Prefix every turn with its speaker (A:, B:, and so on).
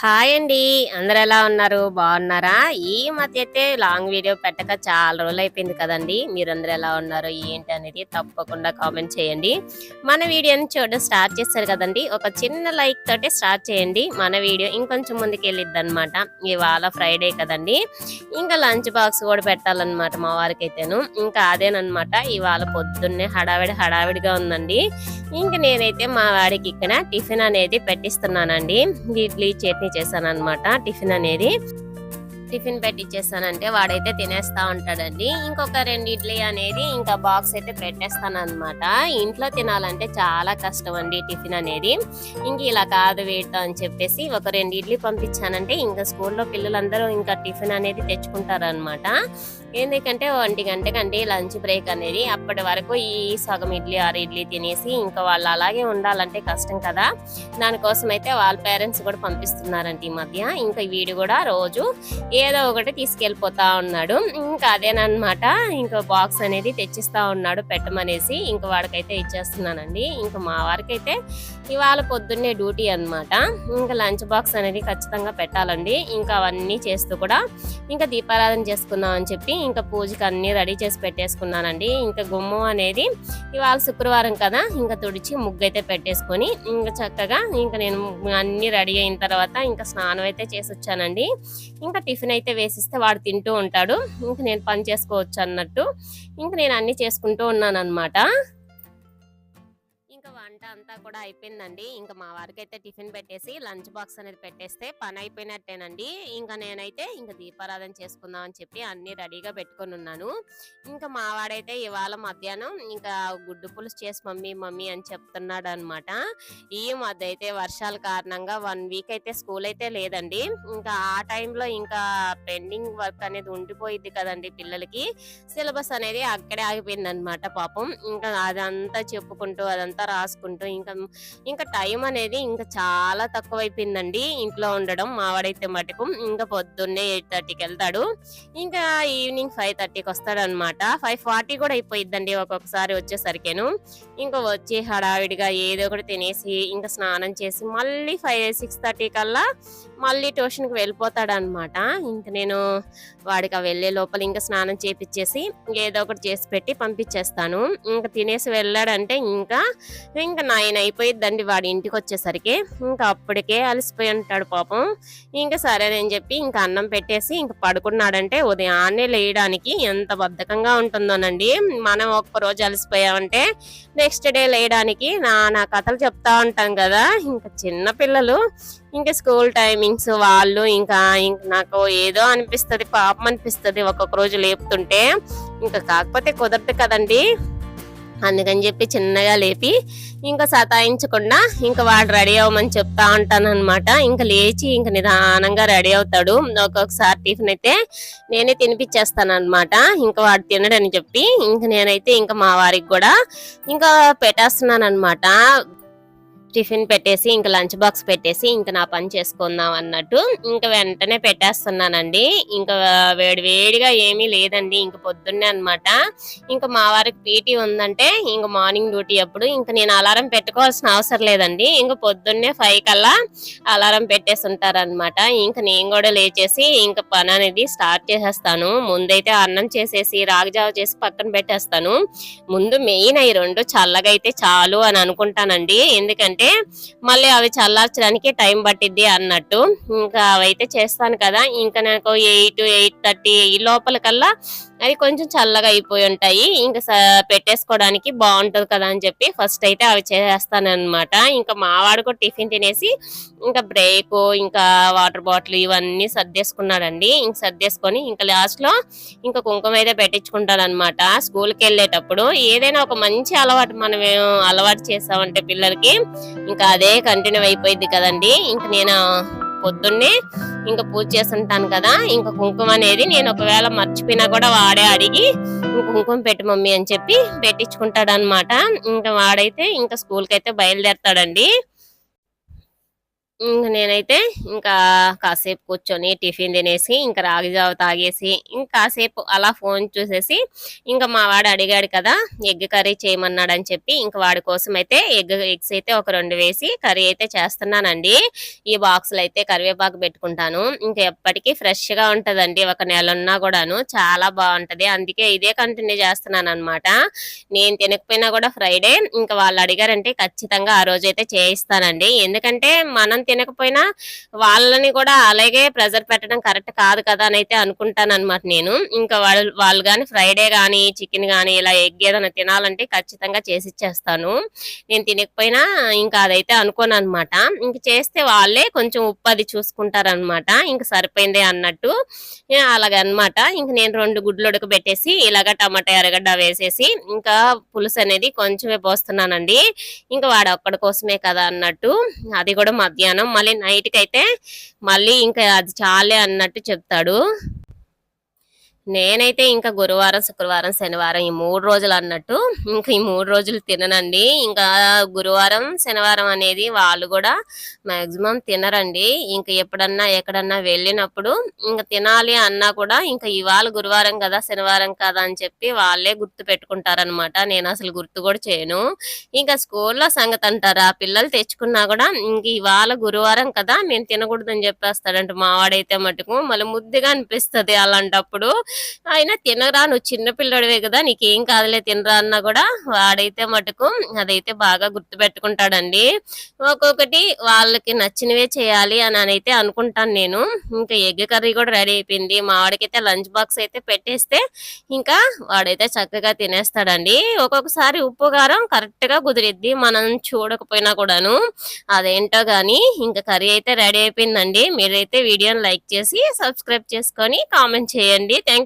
A: Hi అండి. అందరు ఎలా ఉన్నారు? బాగున్నారా? ఈ మధ్య అయితే లాంగ్ వీడియో పెట్టక చాలా రోజులు అయిపోయింది కదండి. మీరందరూ ఎలా ఉన్నారు ఏంటి అనేది తప్పకుండా కామెంట్ చేయండి. మన వీడియోని చూడడం స్టార్ట్ చేస్తారు కదండి. ఒక చిన్న లైక్ తోటి స్టార్ట్ చేయండి. మన వీడియో ఇంకొంచెం ముందుకు వెళ్ళిద్ది అనమాట ఇవాళ ఫ్రైడే కదండి. ఇంకా లంచ్ బాక్స్ కూడా పెట్టాలన్నమాట మా వారికి అయితేను ఇంకా అదేనమాట ఇవాళ పొద్దున్నే హడావిడి హడావిడిగా ఉందండి. ఇంకా నేనైతే మా వాడికి ఇక్కడ టిఫిన్ అనేది పెట్టిస్తున్నానండి. ఇడ్లీ చట్నీ చేశాను అనమాట టిఫిన్ అనేది. టిఫిన్ పెట్టిచ్చేస్తానంటే వాడైతే తినేస్తా ఉంటాడండి. ఇంకొక రెండు ఇడ్లీ అనేది ఇంకా బాక్స్ అయితే పెట్టేస్తాను అనమాట ఇంట్లో తినాలంటే చాలా కష్టం అండి టిఫిన్ అనేది. ఇంక ఇలా కాదు వేయటం అని చెప్పేసి ఒక రెండు ఇడ్లీ పంపించానంటే ఇంకా స్కూల్లో పిల్లలందరూ ఇంకా టిఫిన్ అనేది తెచ్చుకుంటారనమాట ఎందుకంటే ఒంటి గంటకండి లంచ్ బ్రేక్ అనేది అప్పటి వరకు ఈ సగం ఇడ్లీ ఆరు ఇడ్లీ తినేసి ఇంకా వాళ్ళు అలాగే ఉండాలంటే కష్టం కదా. దానికోసం అయితే వాళ్ళ పేరెంట్స్ కూడా పంపిస్తున్నారంట ఈ మధ్య. ఇంకా వీడు కూడా రోజు ఏదో ఒకటి తీసుకెళ్ళిపోతా ఉన్నాడు. ఇంకా అదేనమాట ఇంకా బాక్స్ అనేది తెచ్చిస్తా ఉన్నాడు పెట్టమనేసి ఇంకా వాడికైతే ఇచ్చేస్తున్నానండి. ఇంకా మా వారికైతే ఇవాళ పొద్దున్నే డ్యూటీ అనమాట ఇంకా లంచ్ బాక్స్ అనేది ఖచ్చితంగా పెట్టాలండి. ఇంకా అవన్నీ చేస్తూ కూడా ఇంకా దీపారాధన చేసుకుందాం అని చెప్పి ఇంకా పూజకి అన్ని రెడీ చేసి పెట్టేసుకున్నానండి. ఇంకా గుమ్మం అనేది ఇవాళ శుక్రవారం కదా ఇంకా తుడిచి ముగ్గు అయితే పెట్టేసుకొని ఇంకా చక్కగా ఇంకా నేను అన్ని రెడీ అయిన తర్వాత ఇంకా స్నానం అయితే చేసి వచ్చానండి ఇంకా టిఫిన్ అయితే వేసిస్తే వాడు తింటూ ఉంటాడు. ఇంకా నేను పని చేసుకోవచ్చు అన్నట్టు ఇంకా నేను అన్ని చేసుకుంటూ ఉన్నాను అనమాట వంట అంతా కూడా అయిపోయిందండి. ఇంకా మా వారికి అయితే టిఫిన్ పెట్టేసి లంచ్ బాక్స్ అనేది పెట్టేస్తే పని అయిపోయినట్టేనండి. ఇంకా నేనైతే ఇంకా దీపారాధన చేసుకుందాం అని చెప్పి అన్ని రెడీగా పెట్టుకుని ఉన్నాను. ఇంకా మా వాడైతే ఇవాళ మధ్యాహ్నం ఇంకా గుడ్డు పులుసు చేసి మమ్మీ మమ్మీ అని చెప్తున్నాడు అనమాట ఈ మధ్య అయితే వర్షాల కారణంగా వన్ వీక్ అయితే స్కూల్ అయితే లేదండి. ఇంకా ఆ టైంలో ఇంకా పెండింగ్ వర్క్ అనేది ఉండిపోయింది కదండి పిల్లలకి. సిలబస్ అనేది అక్కడే ఆగిపోయింది అనమాట పాపం. ఇంకా అదంతా చెప్పుకుంటూ అదంతా రాసుకుంటూ ఇంకా ఇంకా టైం అనేది ఇంకా చాలా తక్కువైపోయిందండి. ఇంట్లో ఉండడం మావాడైతే మటుకు ఇంకా పొద్దున్నే ఎయిట్ థర్టీకి వెళ్తాడు. ఇంకా ఈవినింగ్ ఫైవ్ థర్టీకి వస్తాడు అనమాట ఫైవ్ ఫార్టీ కూడా అయిపోయిద్దండి ఒక్కొక్కసారి వచ్చేసరికేను. ఇంకా వచ్చి హడావిడిగా ఏదో ఒకటి తినేసి ఇంకా స్నానం చేసి మళ్ళీ ఫైవ్ సిక్స్ థర్టీ కల్లా మళ్ళీ ట్యూషన్కి వెళ్ళిపోతాడు అనమాట ఇంకా నేను వాడికి ఆ వెళ్ళే లోపల ఇంకా స్నానం చేపిచ్చేసి ఏదో ఒకటి చేసి పెట్టి పంపించేస్తాను. ఇంకా తినేసి వెళ్ళాడంటే ఇంకా ఇంకా నైన్ అయిపోయిద్దండి వాడి ఇంటికి వచ్చేసరికి ఇంకా అప్పటికే అలసిపోయి ఉంటాడు పాపం. ఇంకా సరేనని చెప్పి ఇంకా అన్నం పెట్టేసి ఇంకా పడుకున్నాడంటే ఉదయాన్నే లేయడానికి ఎంత బద్ధకంగా ఉంటుందోనండి. మనం ఒక్క రోజు అలసిపోయామంటే నెక్స్ట్ డే లేయడానికి నా నా కథలు చెప్తా ఉంటాం కదా. ఇంకా చిన్న పిల్లలు ఇంకా స్కూల్ టైమింగ్స్ వాళ్ళు ఇంకా ఇంకా నాకు ఏదో అనిపిస్తుంది పాపం అనిపిస్తుంది ఒక్కొక్క రోజు లేపుతుంటే. ఇంకా కాకపోతే కుదరదు కదండి. అందుకని చెప్పి చిన్నగా లేపి ఇంకా సతాయించకుండా ఇంకా వాడు రెడీ అవ్వమని చెప్తా ఉంటాను అనమాట ఇంకా లేచి ఇంకా నిదానంగా రెడీ అవుతాడు. ఒక్కొక్కసారి టిఫిన్ అయితే నేనే తినిపించేస్తాను అనమాట ఇంకా వాడు తినడని చెప్పి ఇంకా నేనైతే ఇంకా మా వారికి కూడా ఇంకా పెట్టేస్తున్నాను అనమాట టిఫిన్ పెట్టేసి ఇంకా లంచ్ బాక్స్ పెట్టేసి ఇంకా నా పని చేసుకుందాం అన్నట్టు ఇంకా వెంటనే పెట్టేస్తున్నానండి. ఇంకా వేడి వేడిగా ఏమీ లేదండి. ఇంకా పొద్దున్నే అనమాట ఇంకా మా వారికి పీటీ ఉందంటే ఇంకా మార్నింగ్ డ్యూటీ అప్పుడు ఇంకా నేను అలారం పెట్టుకోవాల్సిన అవసరం లేదండి. ఇంకా పొద్దున్నే ఫైవ్ కల్లా అలారం పెట్టేసి ఉంటారనమాట ఇంకా నేను కూడా లేచేసి ఇంకా పని అనేది స్టార్ట్ చేసేస్తాను. ముందైతే అన్నం చేసేసి రాగజావ చేసి పక్కన పెట్టేస్తాను. ముందు మెయిన్ అయి రెండు చల్లగా అయితే చాలు అని అనుకుంటానండి. ఎందుకంటే మళ్ళీ అవి చల్లార్చడానికి టైం పట్టిద్ది అన్నట్టు. ఇంకా అవైతే చేస్తాను కదా. ఇంకా నాకు ఎయిట్ ఎయిట్ థర్టీ ఈ లోపల కల్లా అవి కొంచెం చల్లగా అయిపోయి ఉంటాయి. ఇంకా స- పెట్టేసుకోవడానికి బాగుంటుంది కదా అని చెప్పి ఫస్ట్ అయితే అవి చేస్తానమాట ఇంకా మావాడు కూడా టిఫిన్ తినేసి ఇంకా బ్రేక్ ఇంకా వాటర్ బాటిల్ ఇవన్నీ సర్దేసుకున్నాడండి. ఇంక సర్దేసుకొని ఇంకా లాస్ట్లో ఇంకా కుంకుమ అయితే పెట్టించుకుంటాను అనమాట స్కూల్కి వెళ్ళేటప్పుడు ఏదైనా ఒక మంచి అలవాటు మనం అలవాటు చేసామంటే పిల్లలకి ఇంకా అదే కంటిన్యూ అయిపోయింది కదండి. ఇంకా నేను పొద్దున్నే ఇంకా పూజ చేస్తుంటాను కదా ఇంకా కుంకుమ అనేది నేను ఒకవేళ మర్చిపోయినా కూడా వాడే అడిగి కుంకుమ పెట్టు మమ్మీ అని చెప్పి పెట్టించుకుంటాడు అనమాట ఇంకా వాడైతే ఇంకా స్కూల్కి అయితే బయలుదేరతాడండి. ఇంక నేనైతే ఇంకా కాసేపు కూర్చొని టిఫిన్ తినేసి ఇంకా రాగి జావ తాగేసి ఇంకా కాసేపు అలా ఫోన్ చూసేసి ఇంకా మా వాడు అడిగాడు కదా ఎగ్ కర్రీ చేయమన్నాడు అని చెప్పి ఇంకా వాడి కోసం అయితే ఎగ్ ఎగ్స్ అయితే ఒక రెండు వేసి కర్రీ అయితే చేస్తున్నానండి. ఈ బాక్సులు అయితే కరివేపాకు పెట్టుకుంటాను. ఇంకా ఎప్పటికీ ఫ్రెష్గా ఉంటుందండి ఒక నెల ఉన్నా కూడాను. చాలా బాగుంటుంది. అందుకే ఇదే కంటిన్యూ చేస్తున్నాను అనమాట నేను తినకపోయినా కూడా ఫ్రైడే. ఇంకా వాళ్ళు అడిగారంటే ఖచ్చితంగా ఆ రోజు అయితే చేయిస్తానండి. ఎందుకంటే మనం తినకపోయినా వాళ్ళని కూడా అలాగే ప్రెజర్ పెట్టడం కరెక్ట్ కాదు కదా అని అయితే అనుకుంటాను అనమాట నేను. ఇంకా వాళ్ళు వాళ్ళు కానీ ఫ్రైడే కానీ చికెన్ కానీ ఇలా ఎగ్ ఏదైనా తినాలంటే ఖచ్చితంగా చేసి ఇచ్చేస్తాను. నేను తినకపోయినా ఇంకా అదైతే అనుకోను అనమాట ఇంక చేస్తే వాళ్ళే కొంచెం ఉప్పు అది చూసుకుంటారనమాట ఇంక సరిపోయింది అన్నట్టు అలాగనమాట అన్నమాట ఇంక నేను రెండు గుడ్లు ఉడకబెట్టేసి ఇలాగ టమాటా ఎర్రగడ్డ వేసేసి ఇంకా పులుసు అనేది కొంచెమే పోస్తున్నానండి. ఇంకా వాడు ఒక్కడి కోసమే కదా అన్నట్టు అది కూడా మధ్యాహ్నం మళ్ళీ నైట్కి అయితే మళ్ళీ ఇంకా అది చాలే అన్నట్టు చెప్తాడు. నేనైతే ఇంకా గురువారం శుక్రవారం శనివారం ఈ మూడు రోజులు అన్నట్టు ఇంకా ఈ మూడు రోజులు తిననండి. ఇంకా గురువారం శనివారం అనేది వాళ్ళు కూడా మాక్సిమం తినరండి. ఇంకా ఎప్పుడన్నా ఎక్కడన్నా వెళ్ళినప్పుడు ఇంకా తినాలి అన్నా కూడా ఇంకా ఇవాళ గురువారం కదా శనివారం కదా అని చెప్పి వాళ్ళే గుర్తు పెట్టుకుంటారనమాట నేను అసలు గుర్తు కూడా చేయను. ఇంకా స్కూల్లో సంగతి అంటారా? పిల్లలు తెచ్చుకున్నా కూడా ఇంక ఇవాళ గురువారం కదా నేను తినకూడదని చెప్పేస్తాడంట. మావాడైతే మటుకు మళ్ళీ ముద్దుగా అనిపిస్తుంది అలాంటప్పుడు. అయినా తినరా నువ్వు చిన్నపిల్లడివే కదా నీకేం కాదులే తినరా అన్నా కూడా వాడైతే మటుకు అదైతే బాగా గుర్తు పెట్టుకుంటాడండి ఒక్కొక్కటి వాళ్ళకి నచ్చినవే చేయాలి అని అయితే అనుకుంటాను నేను. ఇంకా ఎగ్ కర్రీ కూడా రెడీ అయిపోయింది. మా వాడికైతే లంచ్ బాక్స్ అయితే పెట్టేస్తే ఇంకా వాడైతే చక్కగా తినేస్తాడండి. ఒక్కొక్కసారి ఉప్పు కారం కరెక్ట్గా కుదిరిద్ది. మనం చూడకపోయినా కూడాను అదేంటో కానీ ఇంకా కర్రీ అయితే రెడీ అయిపోయిందండి. మీరైతే వీడియోని లైక్ చేసి సబ్స్క్రైబ్ చేసుకొని కామెంట్ చేయండి. థ్యాంక్